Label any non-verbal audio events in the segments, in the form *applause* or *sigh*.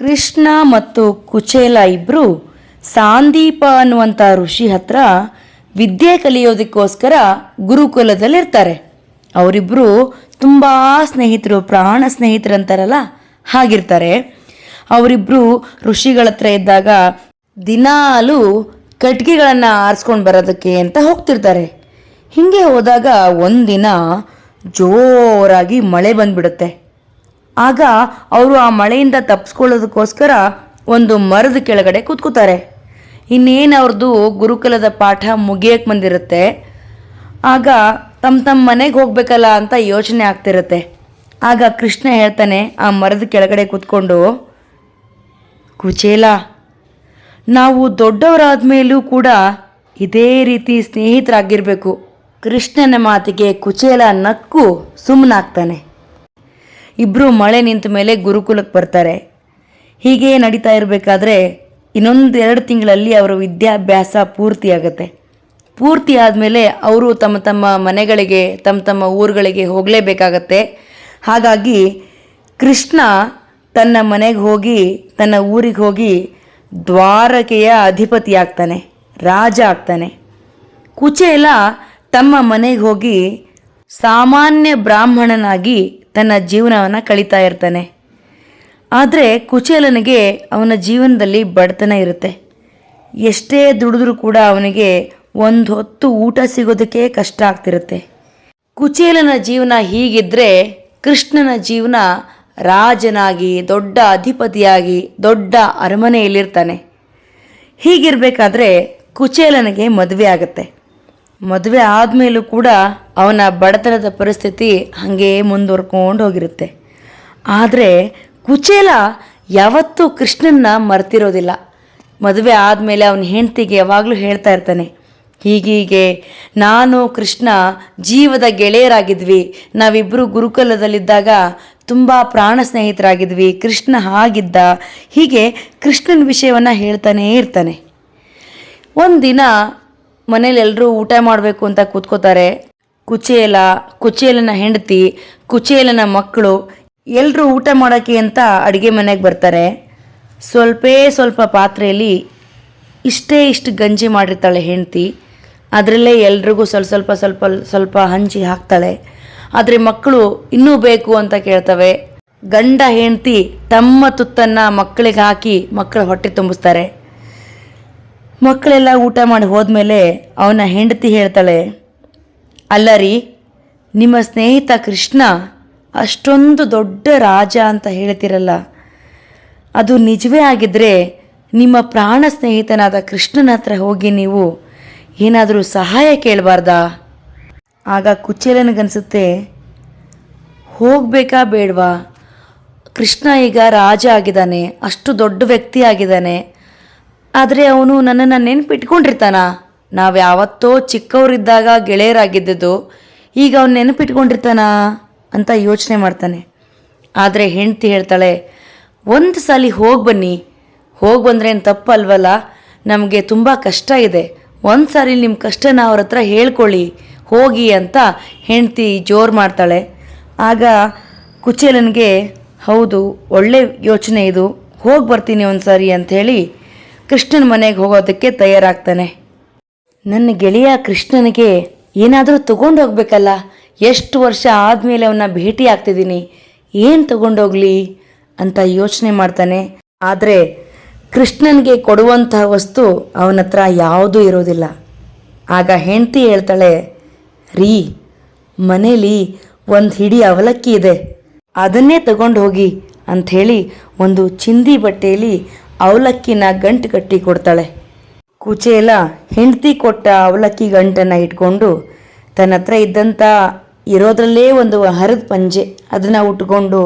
ಕೃಷ್ಣ ಮತ್ತು ಕುಚೇಲ ಇಬ್ಬರು ಸಾಂದೀಪ ಅನ್ನುವಂಥ ಋಷಿ ಹತ್ರ ವಿದ್ಯೆ ಕಲಿಯೋದಕ್ಕೋಸ್ಕರ ಗುರುಕುಲದಲ್ಲಿರ್ತಾರೆ. ಅವರಿಬ್ಬರು ತುಂಬ ಸ್ನೇಹಿತರು, ಪ್ರಾಣ ಸ್ನೇಹಿತರು ಅಂತಾರಲ್ಲ ಹಾಗಿರ್ತಾರೆ. ಅವರಿಬ್ಬರು ಋಷಿಗಳ ಹತ್ರ ಇದ್ದಾಗ ದಿನಾಲೂ ಕಟ್ಗೆಗಳನ್ನು ಆರಿಸ್ಕೊಂಡು ಬರೋದಕ್ಕೆ ಅಂತ ಹೋಗ್ತಿರ್ತಾರೆ. ಹೀಗೆ ಹೋದಾಗ ಒಂದಿನ ಜೋರಾಗಿ ಮಳೆ ಬಂದ್ಬಿಡುತ್ತೆ. ಆಗ ಅವರು ಆ ಮಳೆಯಿಂದ ತಪ್ಪಿಸ್ಕೊಳ್ಳೋದಕ್ಕೋಸ್ಕರ ಒಂದು ಮರದ ಕೆಳಗಡೆ ಕೂತ್ಕೋತಾರೆ. ಇನ್ನೇನು ಅವ್ರದ್ದು ಗುರುಕುಲದ ಪಾಠ ಮುಗಿಯಕ್ಕೆ ಬಂದಿರುತ್ತೆ. ಆಗ ತಮ್ಮ ತಮ್ಮ ಮನೆಗೆ ಹೋಗ್ಬೇಕಲ್ಲ ಅಂತ ಯೋಚನೆ ಆಗ್ತಿರುತ್ತೆ. ಆಗ ಕೃಷ್ಣ ಹೇಳ್ತಾನೆ ಆ ಮರದ ಕೆಳಗಡೆ ಕೂತ್ಕೊಂಡು, ಕುಚೇಲ, ನಾವು ದೊಡ್ಡವರಾದ ಮೇಲೂ ಕೂಡ ಇದೇ ರೀತಿ ಸ್ನೇಹಿತರಾಗಿರಬೇಕು. ಕೃಷ್ಣನ ಮಾತಿಗೆ ಕುಚೇಲ ನಕ್ಕು ಸುಮ್ಮನಾಗ್ತಾನೆ ಇಬ್ಬರು ಮಳೆ ನಿಂತ ಮೇಲೆ ಗುರುಕುಲಕ್ಕೆ ಬರ್ತಾರೆ. ಹೀಗೆ ನಡೀತಾ ಇರಬೇಕಾದ್ರೆ ಇನ್ನೊಂದು ಎರಡು ತಿಂಗಳಲ್ಲಿ ಅವರ ವಿದ್ಯಾಭ್ಯಾಸ ಪೂರ್ತಿಯಾಗುತ್ತೆ. ಪೂರ್ತಿ ಆದಮೇಲೆ ಅವರು ತಮ್ಮ ತಮ್ಮ ಮನೆಗಳಿಗೆ, ತಮ್ಮ ತಮ್ಮ ಊರುಗಳಿಗೆ ಹೋಗಲೇಬೇಕಾಗತ್ತೆ. ಹಾಗಾಗಿ ಕೃಷ್ಣ ತನ್ನ ಮನೆಗೆ ಹೋಗಿ, ತನ್ನ ಊರಿಗೆ ಹೋಗಿ ದ್ವಾರಕೆಯ ಅಧಿಪತಿ ಆಗ್ತಾನೆ ರಾಜ ಆಗ್ತಾನೆ. ಕುಚೇಲ ತಮ್ಮ ಮನೆಗೆ ಹೋಗಿ ಸಾಮಾನ್ಯ ಬ್ರಾಹ್ಮಣನಾಗಿ ತನ್ನ ಜೀವನವನ್ನು ಕಳೀತಾ ಇರ್ತಾನೆ. ಆದರೆ ಕುಚೇಲನಿಗೆ ಅವನ ಜೀವನದಲ್ಲಿ ಬಡತನ ಇರುತ್ತೆ. ಎಷ್ಟೇ ದುಡಿದ್ರೂ ಕೂಡ ಅವನಿಗೆ ಒಂದು ಹೊತ್ತು ಊಟ ಸಿಗೋದಕ್ಕೆ ಕಷ್ಟ ಆಗ್ತಿರುತ್ತೆ. ಕುಚೇಲನ ಜೀವನ ಹೀಗಿದ್ದರೆ ಕೃಷ್ಣನ ಜೀವನ ರಾಜನಾಗಿ, ದೊಡ್ಡ ಅಧಿಪತಿಯಾಗಿ, ದೊಡ್ಡ ಅರಮನೆಯಲ್ಲಿರ್ತಾನೆ. ಹೀಗಿರಬೇಕಾದ್ರೆ ಕುಚೇಲನಿಗೆ ಮದುವೆ ಆಗುತ್ತೆ. ಮದುವೆ ಆದಮೇಲೂ ಕೂಡ ಅವನ ಬಡತನದ ಪರಿಸ್ಥಿತಿ ಹಾಗೇ ಮುಂದುವರ್ಕೊಂಡು ಹೋಗಿರುತ್ತೆ. ಆದರೆ ಕುಚೇಲ ಯಾವತ್ತೂ ಕೃಷ್ಣನ್ನ ಮರ್ತಿರೋದಿಲ್ಲ. ಮದುವೆ ಆದಮೇಲೆ ಅವನ ಹೆಂಡತಿಗೆ ಯಾವಾಗಲೂ ಹೇಳ್ತಾ ಇರ್ತಾನೆ, ಹೀಗೀಗೆ ನಾನು ಕೃಷ್ಣ ಜೀವದ ಗೆಳೆಯರಾಗಿದ್ವಿ ನಾವಿಬ್ಬರು ಗುರುಕುಲದಲ್ಲಿದ್ದಾಗ ತುಂಬ ಪ್ರಾಣ ಸ್ನೇಹಿತರಾಗಿದ್ವಿ, ಕೃಷ್ಣ ಹಾಗಿದ್ದ, ಹೀಗೆ ಕೃಷ್ಣನ ವಿಷಯವನ್ನು ಹೇಳ್ತಾನೇ ಇರ್ತಾನೆ. ಒಂದಿನ ಮನೇಲಿ ಎಲ್ಲರೂ ಊಟ ಮಾಡಬೇಕು ಅಂತ ಕೂತ್ಕೋತಾರೆ. ಕುಚೇಲ ಕುಚೇಲನ ಹೆಂಡತಿ ಕುಚೇಲನ ಮಕ್ಕಳು ಎಲ್ಲರೂ ಊಟ ಮಾಡೋಕ್ಕೆ ಅಂತ ಅಡುಗೆ ಮನೆಗೆ ಬರ್ತಾರೆ. ಸ್ವಲ್ಪೇ ಸ್ವಲ್ಪ ಪಾತ್ರೆಯಲ್ಲಿ ಇಷ್ಟೇ ಇಷ್ಟು ಗಂಜಿ ಮಾಡಿರ್ತಾಳೆ ಹೆಂಡತಿ. ಅದರಲ್ಲೇ ಎಲ್ರಿಗೂ ಸ್ವಲ್ಪ ಸ್ವಲ್ಪ ಸ್ವಲ್ಪ ಸ್ವಲ್ಪ ಹಂಚಿ ಹಾಕ್ತಾಳೆ. ಆದರೆ ಮಕ್ಕಳು ಇನ್ನೂ ಬೇಕು ಅಂತ ಕೇಳ್ತವೆ. ಗಂಡ ಹೆಂಡತಿ ತಮ್ಮ ತುತ್ತನ್ನು ಮಕ್ಕಳಿಗೆ ಹಾಕಿ ಮಕ್ಕಳ ಹೊಟ್ಟೆ ತುಂಬಿಸ್ತಾರೆ. ಮಕ್ಕಳೆಲ್ಲ ಊಟ ಮಾಡಿ ಹೋದ್ಮೇಲೆ ಅವನ ಹೆಂಡತಿ ಹೇಳ್ತಾಳೆ, ಅಲ್ಲ ರೀ, ನಿಮ್ಮ ಸ್ನೇಹಿತ ಕೃಷ್ಣ ಅಷ್ಟೊಂದು ದೊಡ್ಡ ರಾಜ ಅಂತ ಹೇಳ್ತಿರಲ್ಲ. ಅದು ನಿಜವೇ ಆಗಿದ್ದರೆ ನಿಮ್ಮ ಪ್ರಾಣ ಸ್ನೇಹಿತನಾದ ಕೃಷ್ಣನ ಹತ್ರ ಹೋಗಿ ನೀವು ಏನಾದರೂ ಸಹಾಯ ಕೇಳಬಾರ್ದಾ? ಆಗ ಕುಚೇಲನಿಗನ್ಸುತ್ತೆ, ಹೋಗಬೇಕಾ ಬೇಡವಾ? ಕೃಷ್ಣ ಈಗ ರಾಜ ಆಗಿದ್ದಾನೆ, ಅಷ್ಟು ದೊಡ್ಡ ವ್ಯಕ್ತಿ ಆಗಿದ್ದಾನೆ. ಆದರೆ ಅವನು ನನ್ನನ್ನು ನೆನಪಿಟ್ಕೊಂಡಿರ್ತಾನ. ನಾವು ಯಾವತ್ತೋ ಚಿಕ್ಕವರಿದ್ದಾಗ ಗೆಳೆಯರಾಗಿದ್ದದ್ದು, ಈಗ ಅವನು ನೆನಪಿಟ್ಕೊಂಡಿರ್ತಾನ ಅಂತ ಯೋಚನೆ ಮಾಡ್ತಾನೆ. ಆದರೆ ಹೆಂಡ್ತಿ ಹೇಳ್ತಾಳೆ, ಒಂದು ಸಲ ಹೋಗಿ ಬನ್ನಿ. ಹೋಗಿ ಬಂದ್ರೆ ಏನು ತಪ್ಪಲ್ವಲ್ಲ? ನಮಗೆ ತುಂಬ ಕಷ್ಟ ಇದೆ. ಒಂದು ಸಾರಿ ನಿಮ್ಮ ಕಷ್ಟನ ಅವ್ರ ಹತ್ರ ಹೇಳ್ಕೊಳ್ಳಿ. ಹೋಗಿ ಅಂತ ಹೆಂಡತಿ ಜೋರು ಮಾಡ್ತಾಳೆ. ಆಗ ಕುಚೇಲನಿಗೆ, ಹೌದು, ಒಳ್ಳೆ ಯೋಚನೆ ಇದು. ಹೋಗಿ ಬರ್ತೀನಿ ಒಂದು ಸಾರಿ ಅಂಥೇಳಿ ಕೃಷ್ಣನ ಮನೆಗೆ ಹೋಗೋದಕ್ಕೆ ತಯಾರಾಗ್ತಾನೆ. ನನ್ನ ಗೆಳೆಯ ಕೃಷ್ಣನಿಗೆ ಏನಾದರೂ ತಗೊಂಡು ಹೋಗ್ಬೇಕಲ್ಲ, ಎಷ್ಟು ವರ್ಷ ಆದಮೇಲೆ ಅವನ್ನ ಭೇಟಿ ಆಗ್ತಿದ್ದೀನಿ, ಏನು ತಗೊಂಡೋಗ್ಲಿ ಅಂತ ಯೋಚನೆ ಮಾಡ್ತಾನೆ. ಆದರೆ ಕೃಷ್ಣನಿಗೆ ಕೊಡುವಂತಹ ವಸ್ತು ಅವನ ಹತ್ರ ಯಾವುದೂ ಇರೋದಿಲ್ಲ. ಆಗ ಹೆಂಡತಿ ಹೇಳ್ತಾಳೆ, ರೀ, ಮನೇಲಿ ಒಂದು ಹಿಡಿ ಅವಲಕ್ಕಿ ಇದೆ, ಅದನ್ನೇ ತಗೊಂಡು ಹೋಗಿ ಅಂಥೇಳಿ ಒಂದು ಚಿಂದಿ ಬಟ್ಟೆಯಲ್ಲಿ ಅವಲಕ್ಕಿನ ಗಂಟು ಕಟ್ಟಿ ಕೊಡ್ತಾಳೆ. ಕುಚೇಲ ಹೆಂಡತಿ ಕೊಟ್ಟ ಅವಲಕ್ಕಿ ಗಂಟನ್ನು ಇಟ್ಕೊಂಡು ತನ್ನ ಹತ್ರ ಇದ್ದಂಥ ಇರೋದ್ರಲ್ಲೇ ಒಂದು ಹರಿದ ಪಂಜೆ. ಅದನ್ನು ಉಟ್ಕೊಂಡು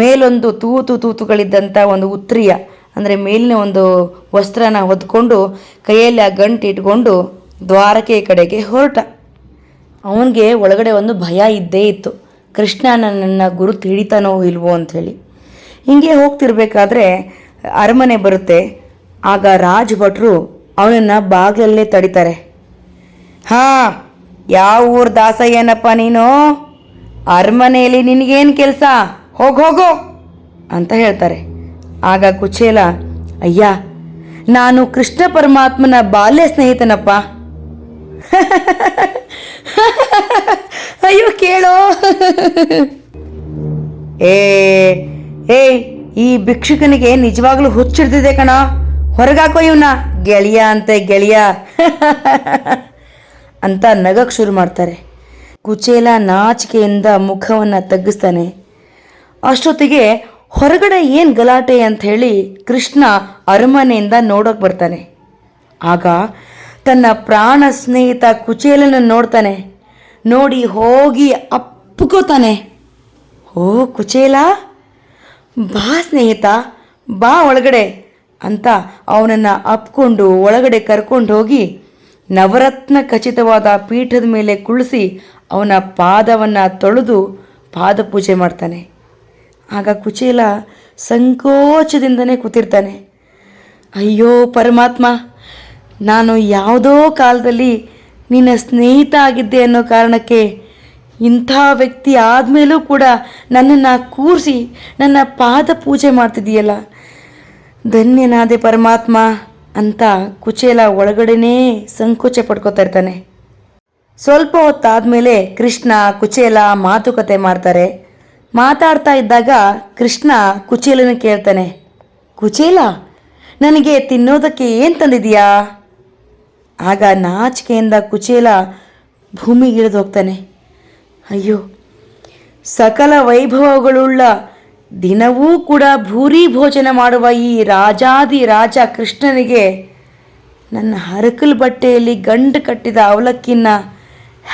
ಮೇಲೊಂದು ತೂತು ತೂತುಗಳಿದ್ದಂಥ ಒಂದು ಉತ್ರಿಯ, ಅಂದರೆ ಮೇಲಿನ ಒಂದು ವಸ್ತ್ರನ ಹೊದ್ಕೊಂಡು ಕೈಯಲ್ಲಿ ಆ ಗಂಟು ಇಟ್ಕೊಂಡು ದ್ವಾರಕೆ ಕಡೆಗೆ ಹೊರಟ. ಅವನಿಗೆ ಒಳಗಡೆ ಒಂದು ಭಯ ಇದ್ದೇ ಇತ್ತು. ಕೃಷ್ಣ ನನ್ನನ್ನು ಗುರು ಹಿಡಿತಾನೋ ಇಲ್ವೋ ಅಂಥೇಳಿ ಹಿಂಗೆ ಹೋಗ್ತಿರ್ಬೇಕಾದ್ರೆ ಅರಮನೆ ಬರುತ್ತೆ. ಆಗ ರಾಜ್ ಭಟ್ರು ಅವನನ್ನು ಬಾಗಿಲಲ್ಲೇ ತಡಿತಾರೆ. ಹಾಂ, ಯಾವ ಊರ ದಾಸ ಏನಪ್ಪ ನೀನು? ಅರಮನೆಯಲ್ಲಿ ನಿನಗೇನು ಕೆಲಸ? ಹೋಗು ಹೋಗು ಅಂತ ಹೇಳ್ತಾರೆ. ಆಗ ಕುಚೇಲ, ಅಯ್ಯ, ನಾನು ಕೃಷ್ಣ ಪರಮಾತ್ಮನ ಬಾಲ್ಯ ಸ್ನೇಹಿತನಪ್ಪ. *laughs* ಅಯ್ಯೋ ಕೇಳೋ. *laughs* ಏ, ಏಯ್ ಈ ಭಿಕ್ಷುಕನಿಗೆ ನಿಜವಾಗ್ಲೂ ಹುಚ್ಚಿಡ್ತಿದೆ ಕಣ. ಹೊರಗಾಕೋ ಇವನ. ಗೆಳೆಯ ಅಂತೆ ಗೆಳೆಯ. *laughs* ಅಂತ ನಗಕ್ ಶುರು ಮಾಡ್ತಾರೆ. ಕುಚೇಲ ನಾಚಿಕೆಯಿಂದ ಮುಖವನ್ನು ತಗ್ಗಿಸ್ತಾನೆ. ಅಷ್ಟೊತ್ತಿಗೆ ಹೊರಗಡೆ ಏನು ಗಲಾಟೆ ಅಂತ ಹೇಳಿ ಕೃಷ್ಣ ಅರಮನೆಯಿಂದ ನೋಡೋಕೆ ಬರ್ತಾನೆ. ಆಗ ತನ್ನ ಪ್ರಾಣ ಸ್ನೇಹಿತ ಕುಚೇಲನ ನೋಡ್ತಾನೆ. ನೋಡಿ ಹೋಗಿ ಅಪ್ಕೋತಾನೆ. ಓ ಕುಚೇಲ. ಬಾ ಸ್ನೇಹಿತ, ಬಾ ಒಳಗಡೆ ಅಂತ ಅವನನ್ನು ಅಪ್ಕೊಂಡು ಒಳಗಡೆ ಕರ್ಕೊಂಡು ಹೋಗಿ ನವರತ್ನ ಖಚಿತವಾದ ಪೀಠದ ಮೇಲೆ ಕುಳಿಸಿ ಅವನ ಪಾದವನ್ನು ತೊಳೆದು ಪಾದ ಪೂಜೆ ಮಾಡ್ತಾನೆ. ಆಗ ಕುಚೇಲ ಸಂಕೋಚದಿಂದನೇ ಕೂತಿರ್ತಾನೆ. ಅಯ್ಯೋ ಪರಮಾತ್ಮ, ನಾನು ಯಾವುದೋ ಕಾಲದಲ್ಲಿ ನಿನ್ನ ಸ್ನೇಹಿತ ಆಗಿದ್ದೆ ಅನ್ನೋ ಕಾರಣಕ್ಕೆ ಇಂಥ ವ್ಯಕ್ತಿ ಆದಮೇಲೂ ಕೂಡ ನನ್ನನ್ನು ಕೂರಿಸಿ ನನ್ನ ಪಾದ ಪೂಜೆ ಮಾಡ್ತಿದೆಯಲ್ಲ ಧನ್ಯನಾದೆ ಪರಮಾತ್ಮ ಅಂತ ಕುಚೇಲ ಒಳಗಡೆನೇ ಸಂಕೋಚ ಪಡ್ಕೋತಾ ಇರ್ತಾನೆ. ಸ್ವಲ್ಪ ಹೊತ್ತಾದಮೇಲೆ ಕೃಷ್ಣ ಕುಚೇಲ ಮಾತುಕತೆ ಮಾಡ್ತಾರೆ. ಮಾತಾಡ್ತಾ ಇದ್ದಾಗ ಕೃಷ್ಣ ಕುಚೇಲನ ಕೇಳ್ತಾನೆ, ಕುಚೇಲ, ನನಗೆ ತಿನ್ನೋದಕ್ಕೆ ಏನು ತಂದಿದೆಯಾ ಆಗ ನಾಚಿಕೆಯಿಂದ ಕುಚೇಲ ಭೂಮಿಗಿಳಿದು ಹೋಗ್ತಾನೆ. ಅಯ್ಯೋ, ಸಕಲ ವೈಭವಗಳುಳ್ಳ ದಿನವೂ ಕೂಡ ಭೂರಿ ಭೋಜನ ಮಾಡುವ ಈ ರಾಜಾದಿ ರಾಜ ಕೃಷ್ಣನಿಗೆ ನನ್ನ ಹರಕಲ್ ಬಟ್ಟೆಯಲ್ಲಿ ಗಂಡು ಕಟ್ಟಿದ ಅವಲಕ್ಕಿನ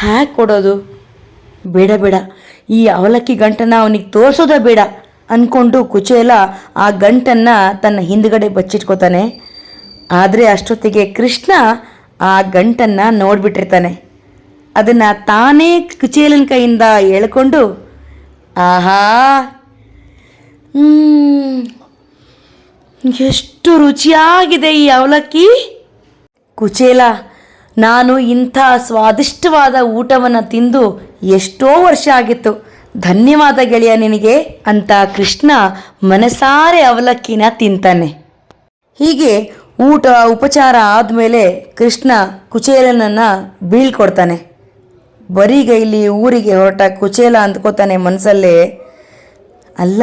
ಹ್ಯಾ ಕೊಡೋದು ಬೇಡ ಬೇಡ. ಈ ಅವಲಕ್ಕಿ ಗಂಟನ್ನು ಅವನಿಗೆ ತೋರಿಸೋದೇ ಬೇಡ ಅಂದ್ಕೊಂಡು ಕುಚೇಲ ಆ ಗಂಟನ್ನು ತನ್ನ ಹಿಂದ್ಗಡೆ ಬಚ್ಚಿಟ್ಕೋತಾನೆ. ಆದರೆ ಅಷ್ಟೊತ್ತಿಗೆ ಕೃಷ್ಣ ಆ ಗಂಟನ್ನು ನೋಡಿಬಿಟ್ಟಿರ್ತಾನೆ. ಅದನ್ನು ತಾನೇ ಕುಚೇಲನ ಕೈಯಿಂದ ಎಳ್ಕೊಂಡು ಆಹಾ ಎಷ್ಟು ರುಚಿಯಾಗಿದೆ ಈ ಅವಲಕ್ಕಿ? ಕುಚೇಲ, ನಾನು ಇಂಥ ಸ್ವಾದಿಷ್ಟವಾದ ಊಟವನ್ನು ತಿಂದು ಎಷ್ಟೋ ವರ್ಷ ಆಗಿತ್ತು. ಧನ್ಯವಾದ ಗೆಳೆಯ ನಿನಗೆ, ಅಂತ ಕೃಷ್ಣ ಮನಸಾರೆ ಅವಲಕ್ಕಿನ ತಿಂತಾನೆ. ಹೀಗೆ ಊಟ ಉಪಚಾರ ಆದಮೇಲೆ ಕೃಷ್ಣ ಕುಚೇಲನನ್ನು ಬೀಳ್ಕೊಡ್ತಾನೆ. ಬರಿಗೈಲಿ ಊರಿಗೆ ಹೊರಟ ಕುಚೇಲ ಅಂದ್ಕೋತಾನೆ ಮನಸ್ಸಲ್ಲೇ ಅಲ್ಲ,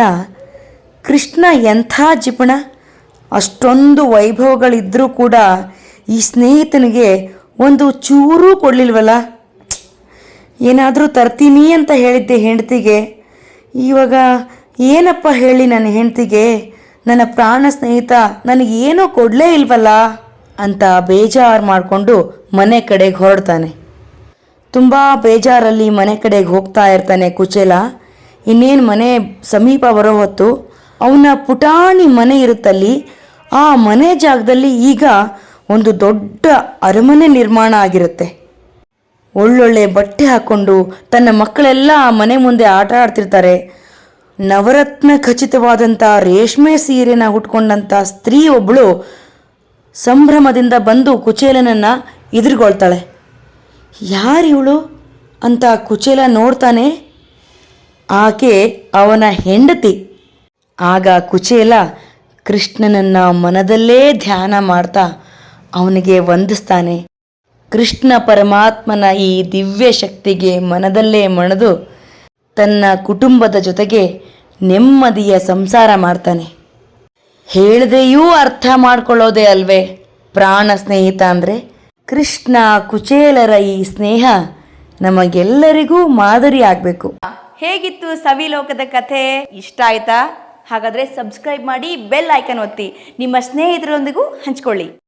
ಕೃಷ್ಣ ಎಂಥ ಜಿಪಣ? ಅಷ್ಟೊಂದು ವೈಭವಗಳಿದ್ದರೂ ಕೂಡ ಈ ಸ್ನೇಹಿತನಿಗೆ ಒಂದು ಚೂರೂ ಕೊಡಲಿಲ್ವಲ್ಲ? ಏನಾದರೂ ತರ್ತೀನಿ ಅಂತ ಹೇಳಿದ್ದೆ ಹೆಂಡತಿಗೆ. ಇವಾಗ ಏನಪ್ಪ ಹೇಳಿ ನನ್ನ ಹೆಂಡತಿಗೆ? ನನ್ನ ಪ್ರಾಣ ಸ್ನೇಹಿತ ನನಗೇನೂ ಕೊಡಲೇ ಇಲ್ವಲ್ಲ? ಅಂತ ಬೇಜಾರು ಮಾಡಿಕೊಂಡು ಮನೆ ಕಡೆಗೆ ಹೊರಡ್ತಾನೆ. ತುಂಬ ಬೇಜಾರಲ್ಲಿ ಮನೆ ಕಡೆಗೆ ಹೋಗ್ತಾ ಇರ್ತಾನೆ ಕುಚೇಲ. ಇನ್ನೇನು ಮನೆ ಸಮೀಪ ಬರೋ ಹೊತ್ತು ಅವನ ಪುಟಾಣಿ ಮನೆ ಇರುತ್ತಲ್ಲಿ, ಆ ಮನೆ ಜಾಗದಲ್ಲಿ ಈಗ ಒಂದು ದೊಡ್ಡ ಅರಮನೆ ನಿರ್ಮಾಣ ಆಗಿರುತ್ತೆ. ಒಳ್ಳೊಳ್ಳೆ ಬಟ್ಟೆ ಹಾಕ್ಕೊಂಡು ತನ್ನ ಮಕ್ಕಳೆಲ್ಲ ಆ ಮನೆ ಮುಂದೆ ಆಟ ಆಡ್ತಿರ್ತಾರೆ. ನವರತ್ನ ಖಚಿತವಾದಂಥ ರೇಷ್ಮೆ ಸೀರೆನ ಉಟ್ಕೊಂಡಂಥ ಸ್ತ್ರೀ ಒಬ್ಬಳು ಸಂಭ್ರಮದಿಂದ ಬಂದು ಕುಚೇಲನನ್ನು ಎದುರುಗೊಳ್ತಾಳೆ. ಯಾರಿವಳು ಅಂತ ಕುಚೇಲ ನೋಡ್ತಾನೆ? ಆಕೆ ಅವನ ಹೆಂಡತಿ. ಆಗ ಕುಚೇಲ ಕೃಷ್ಣನನ್ನ ಮನದಲ್ಲೇ ಧ್ಯಾನ ಮಾಡ್ತಾ ಅವನಿಗೆ ವಂದಿಸ್ತಾನೆ. ಕೃಷ್ಣ ಪರಮಾತ್ಮನ ಈ ದಿವ್ಯ ಶಕ್ತಿಗೆ ಮನದಲ್ಲೇ ಮಣದು ತನ್ನ ಕುಟುಂಬದ ಜೊತೆಗೆ ನೆಮ್ಮದಿಯ ಸಂಸಾರ ಮಾಡ್ತಾನೆ. ಹೇಳದೆಯೂ ಅರ್ಥ ಮಾಡ್ಕೊಳ್ಳೋದೇ ಅಲ್ವೇ ಪ್ರಾಣ ಸ್ನೇಹಿತ ಅಂದರೆ? ಕೃಷ್ಣ ಕುಚೇಲರ ಈ ಸ್ನೇಹ ನಮಗೆಲ್ಲರಿಗೂ ಮಾದರಿ ಆಗ್ಬೇಕು. ಹೇಗಿತ್ತು ಸವಿಲೋಕದ ಕಥೆ? ಇಷ್ಟ ಆಯ್ತಾ? ಹಾಗಾದ್ರೆ ಸಬ್ಸ್ಕ್ರೈಬ್ ಮಾಡಿ ಬೆಲ್ ಐಕನ್ ಒತ್ತಿ. ನಿಮ್ಮ ಸ್ನೇಹಿತರೊಂದಿಗೂ ಹಂಚ್ಕೊಳ್ಳಿ.